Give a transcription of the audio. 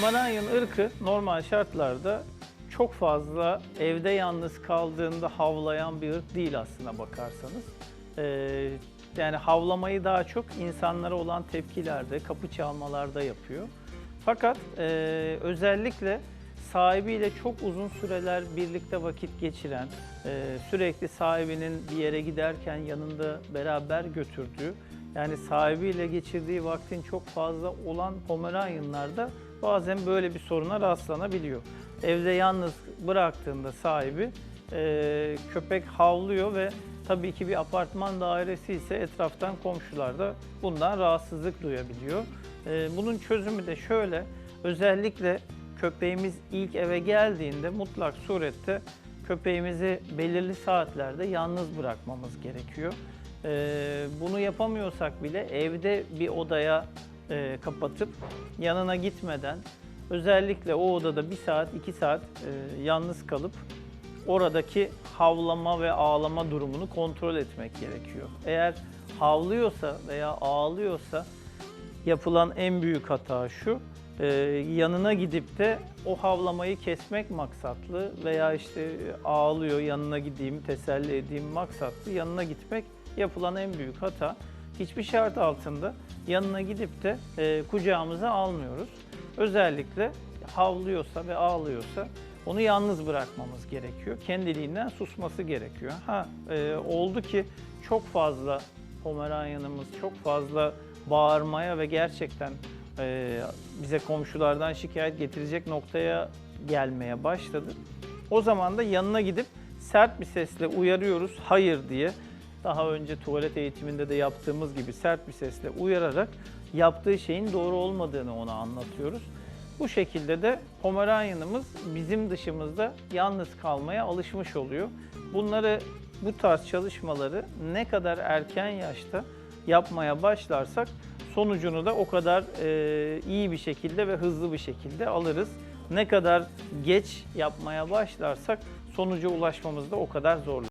Pomeranian ırkı normal şartlarda çok fazla evde yalnız kaldığında havlayan bir ırk değil aslına bakarsanız. Ee, yani havlamayı daha çok insanlara olan tepkilerde, kapı çalmalarda yapıyor. Fakat e, özellikle sahibiyle çok uzun süreler birlikte vakit geçiren, e, sürekli sahibinin bir yere giderken yanında beraber götürdüğü, yani sahibiyle geçirdiği vaktin çok fazla olan Pomeranianlarda bazen böyle bir soruna rastlanabiliyor. Evde yalnız bıraktığında sahibi e, köpek havlıyor ve tabii ki bir apartman dairesi ise etraftan komşular da bundan rahatsızlık duyabiliyor. E, bunun çözümü de şöyle, özellikle köpeğimiz ilk eve geldiğinde mutlak surette köpeğimizi belirli saatlerde yalnız bırakmamız gerekiyor. Ee, bunu yapamıyorsak bile evde bir odaya e, kapatıp yanına gitmeden özellikle o odada bir saat, iki saat e, yalnız kalıp oradaki havlama ve ağlama durumunu kontrol etmek gerekiyor. Eğer havlıyorsa veya ağlıyorsa yapılan en büyük hata şu, e, yanına gidip de o havlamayı kesmek maksatlı veya işte ağlıyor yanına gideyim, teselli edeyim maksatlı yanına gitmek yapılan en büyük hata. Hiçbir şart altında yanına gidip de e, kucağımıza almıyoruz. Özellikle havlıyorsa ve ağlıyorsa onu yalnız bırakmamız gerekiyor. Kendiliğinden susması gerekiyor. Ha e, oldu ki çok fazla Pomeranian'ımız çok fazla bağırmaya ve gerçekten e, bize komşulardan şikayet getirecek noktaya gelmeye başladı. O zaman da yanına gidip sert bir sesle uyarıyoruz hayır diye. Daha önce tuvalet eğitiminde de yaptığımız gibi sert bir sesle uyararak yaptığı şeyin doğru olmadığını ona anlatıyoruz. Bu şekilde de Pomeranian'ımız bizim dışımızda yalnız kalmaya alışmış oluyor. Bunları bu tarz çalışmaları ne kadar erken yaşta yapmaya başlarsak sonucunu da o kadar e, iyi bir şekilde ve hızlı bir şekilde alırız. Ne kadar geç yapmaya başlarsak sonuca ulaşmamız da o kadar zorlaşır.